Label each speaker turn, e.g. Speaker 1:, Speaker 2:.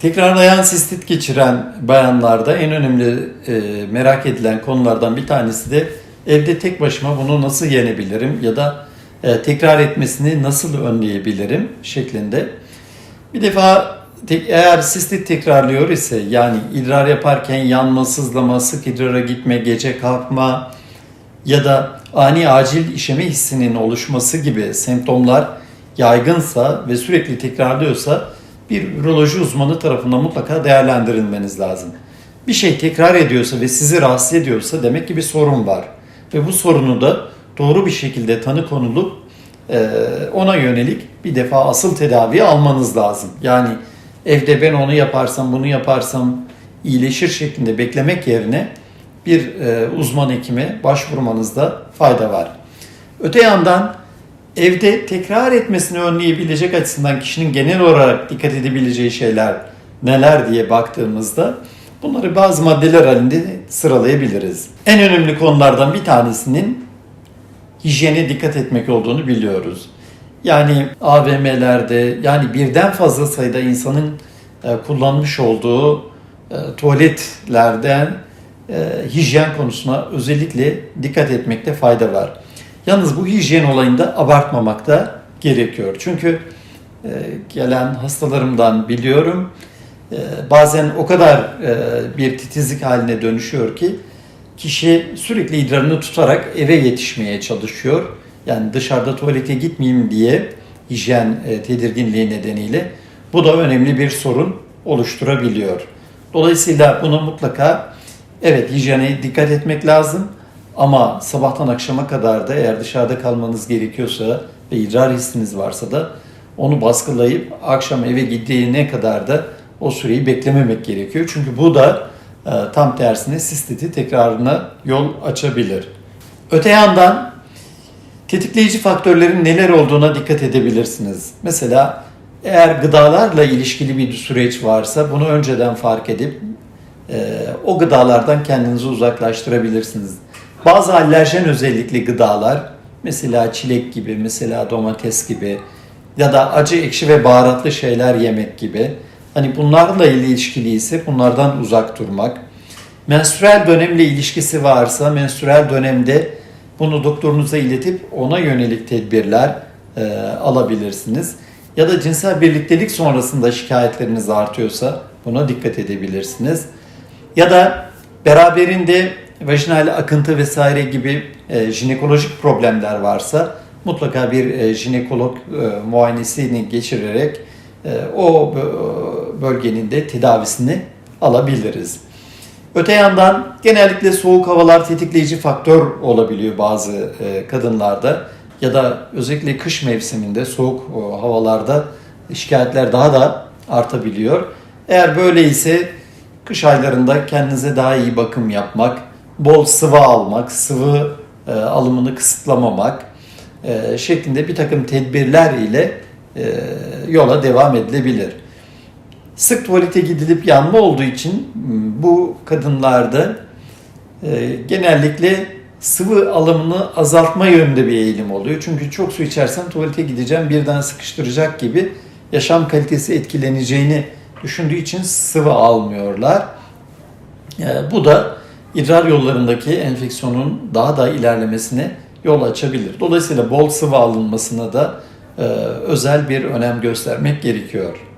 Speaker 1: Tekrarlayan sistit geçiren bayanlarda en önemli e, merak edilen konulardan bir tanesi de evde tek başıma bunu nasıl yenebilirim ya da e, tekrar etmesini nasıl önleyebilirim şeklinde. Bir defa tek, eğer sistit tekrarlıyor ise yani idrar yaparken yanma, sızlama, sık idrara gitme, gece kalkma ya da ani acil işeme hissinin oluşması gibi semptomlar yaygınsa ve sürekli tekrarlıyorsa bir üroloji uzmanı tarafından mutlaka değerlendirilmeniz lazım. Bir şey tekrar ediyorsa ve sizi rahatsız ediyorsa demek ki bir sorun var. Ve bu sorunu da doğru bir şekilde tanı konulup e, ona yönelik bir defa asıl tedavi almanız lazım. Yani evde ben onu yaparsam bunu yaparsam iyileşir şeklinde beklemek yerine bir e, uzman hekime başvurmanızda fayda var. Öte yandan evde tekrar etmesini önleyebilecek açısından kişinin genel olarak dikkat edebileceği şeyler neler diye baktığımızda bunları bazı maddeler halinde sıralayabiliriz. En önemli konulardan bir tanesinin hijyene dikkat etmek olduğunu biliyoruz. Yani AVM'lerde yani birden fazla sayıda insanın e, kullanmış olduğu e, tuvaletlerden e, hijyen konusuna özellikle dikkat etmekte fayda var. Yalnız bu hijyen olayında abartmamak da gerekiyor. Çünkü e, gelen hastalarımdan biliyorum e, bazen o kadar e, bir titizlik haline dönüşüyor ki kişi sürekli idrarını tutarak eve yetişmeye çalışıyor. Yani dışarıda tuvalete gitmeyeyim diye hijyen tedirginliği nedeniyle bu da önemli bir sorun oluşturabiliyor. Dolayısıyla bunu mutlaka evet hijyene dikkat etmek lazım ama sabahtan akşama kadar da eğer dışarıda kalmanız gerekiyorsa ve idrar hissiniz varsa da onu baskılayıp akşam eve gittiğine kadar da o süreyi beklememek gerekiyor. Çünkü bu da e, tam tersine sistiti tekrarına yol açabilir. Öte yandan tetikleyici faktörlerin neler olduğuna dikkat edebilirsiniz. Mesela eğer gıdalarla ilişkili bir süreç varsa bunu önceden fark edip e, o gıdalardan kendinizi uzaklaştırabilirsiniz. Bazı alerjen özellikli gıdalar mesela çilek gibi, mesela domates gibi ya da acı, ekşi ve baharatlı şeyler yemek gibi. Hani bunlarla ilişkili ise bunlardan uzak durmak. Menstrüel dönemle ilişkisi varsa menstrüel dönemde bunu doktorunuza iletip ona yönelik tedbirler e, alabilirsiniz. Ya da cinsel birliktelik sonrasında şikayetleriniz artıyorsa buna dikkat edebilirsiniz. Ya da beraberinde vajinal akıntı vesaire gibi e, jinekolojik problemler varsa mutlaka bir e, jinekolog e, muayenesini geçirerek e, o bö- bölgenin de tedavisini alabiliriz. Öte yandan genellikle soğuk havalar tetikleyici faktör olabiliyor bazı e, kadınlarda ya da özellikle kış mevsiminde soğuk e, havalarda şikayetler daha da artabiliyor. Eğer böyle ise kış aylarında kendinize daha iyi bakım yapmak, bol sıvı almak, sıvı e, alımını kısıtlamamak e, şeklinde bir takım tedbirler ile e, yola devam edilebilir. Sık tuvalete gidilip yanma olduğu için bu kadınlarda e, genellikle sıvı alımını azaltma yönünde bir eğilim oluyor. Çünkü çok su içersem tuvalete gideceğim birden sıkıştıracak gibi yaşam kalitesi etkileneceğini düşündüğü için sıvı almıyorlar. E, bu da idrar yollarındaki enfeksiyonun daha da ilerlemesine yol açabilir. Dolayısıyla bol sıvı alınmasına da e, özel bir önem göstermek gerekiyor.